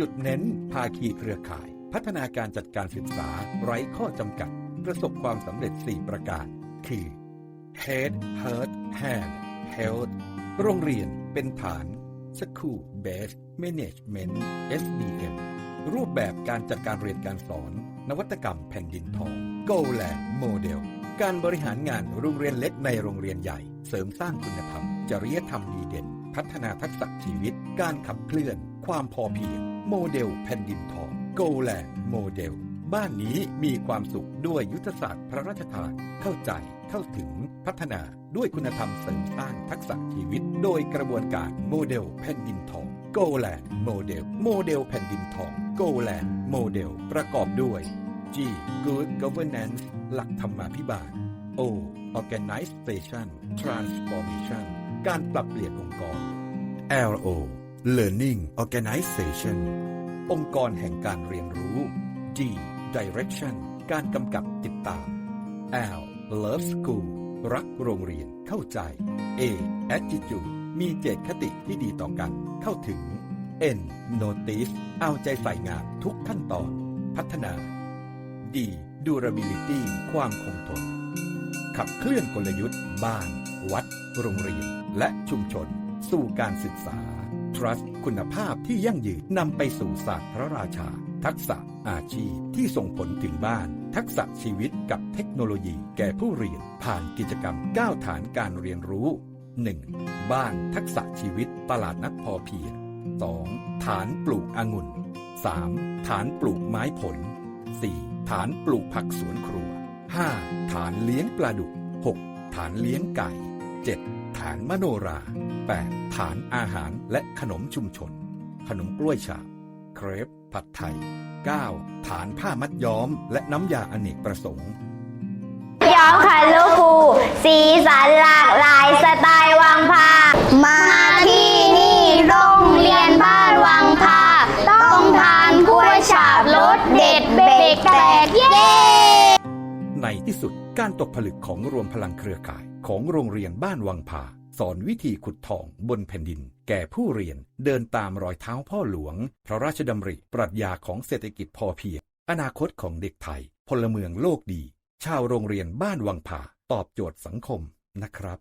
จุดเน้น ภาคีเครือข่าย พัฒนาการจัดการศึกษา ไร้ข้อจำกัด ประสบความสำเร็จ 4 ประการ คือ Head Heart Hand Health โรงเรียนเป็นฐาน School Based Management SBM รูปแบบการจัดการเรียนการสอน นวัตกรรมแผ่นดินทอง Goland Model การบริหารงานโรงเรียนเล็กในโรงเรียนใหญ่ เสริมสร้างคุณธรรม จริยธรรมดีเด่น พัฒนาทักษะชีวิต การขับเคลื่อน ความพอเพียง โมเดลแผ่นดินทอง Goland Model บ้านนี้มีความสุขด้วยยุทธศาสตร์พระราชทาน เข้าใจเข้าถึงพัฒนาด้วยคุณธรรมเสริมสร้างทักษะชีวิต โดยกระบวนการโมเดลแผ่นดินทอง Goland Model โมเดลแผ่นดินทอง Goland Model ประกอบด้วย G Good Governance หลักธรรมาภิบาล O Organization Transformation การปรับเปลี่ยนองค์กร LO Learning Organization องค์กรแห่งการเรียนรู้ D Direction การกำกับติดตาม L Love School รักโรงเรียนเข้าใจ A Attitude มีเจตคติที่ดีต่อกัน เข้าถึง N Notice เอาใจใส่งานทุกขั้นตอน พัฒนา D Durability ความคงทน ขับเคลื่อนกลยุทธ์ บ้าน วัด โรงเรียน และชุมชน สู่การศึกษา Trust คุณภาพที่ยั่งยืนนำไปสู่ศาสตร์พระราชา ทักษะอาชีพที่ส่งผลถึงบ้าน ทักษะชีวิตกับเทคโนโลยีแก่ผู้เรียน ผ่านกิจกรรม9ฐานการเรียนรู้ 1. บ้านทักษะชีวิตตลาดนัดพอเพียง 2. ฐานปลูกองุ่น 3. ฐานปลูกไม้ผล 4. ฐานปลูกผักสวนครัว 5. ฐานเลี้ยงปลาดุก 6. ฐานเลี้ยงไก่ 7. ฐานมโนรา 8. ฐานอาหารและขนมชุมชน ขนมกล้วยฉาบเครปผัดไทย 9. ฐานผ้ามัดย้อม และน้ำยาอเนกประสงค์ ย้อมคันลูกคูสีสันหลากหลายสไตล์วั ที่สุดการตกผลึกของรวมพลังเครือข่าย ของโรงเรียนบ้านวังผาสอนวิธีขุดทองบนแผ่นดิน แก่ผู้เรียนเดินตามรอยเท้าพ่อหลวง พระราชดำริ ปรัชญาของเศรษฐกิจพอเพียง อนาคตของเด็กไทย พลเมืองโลกดี ชาวโรงเรียนบ้านวังผาตอบโจทย์สังคมนะครับ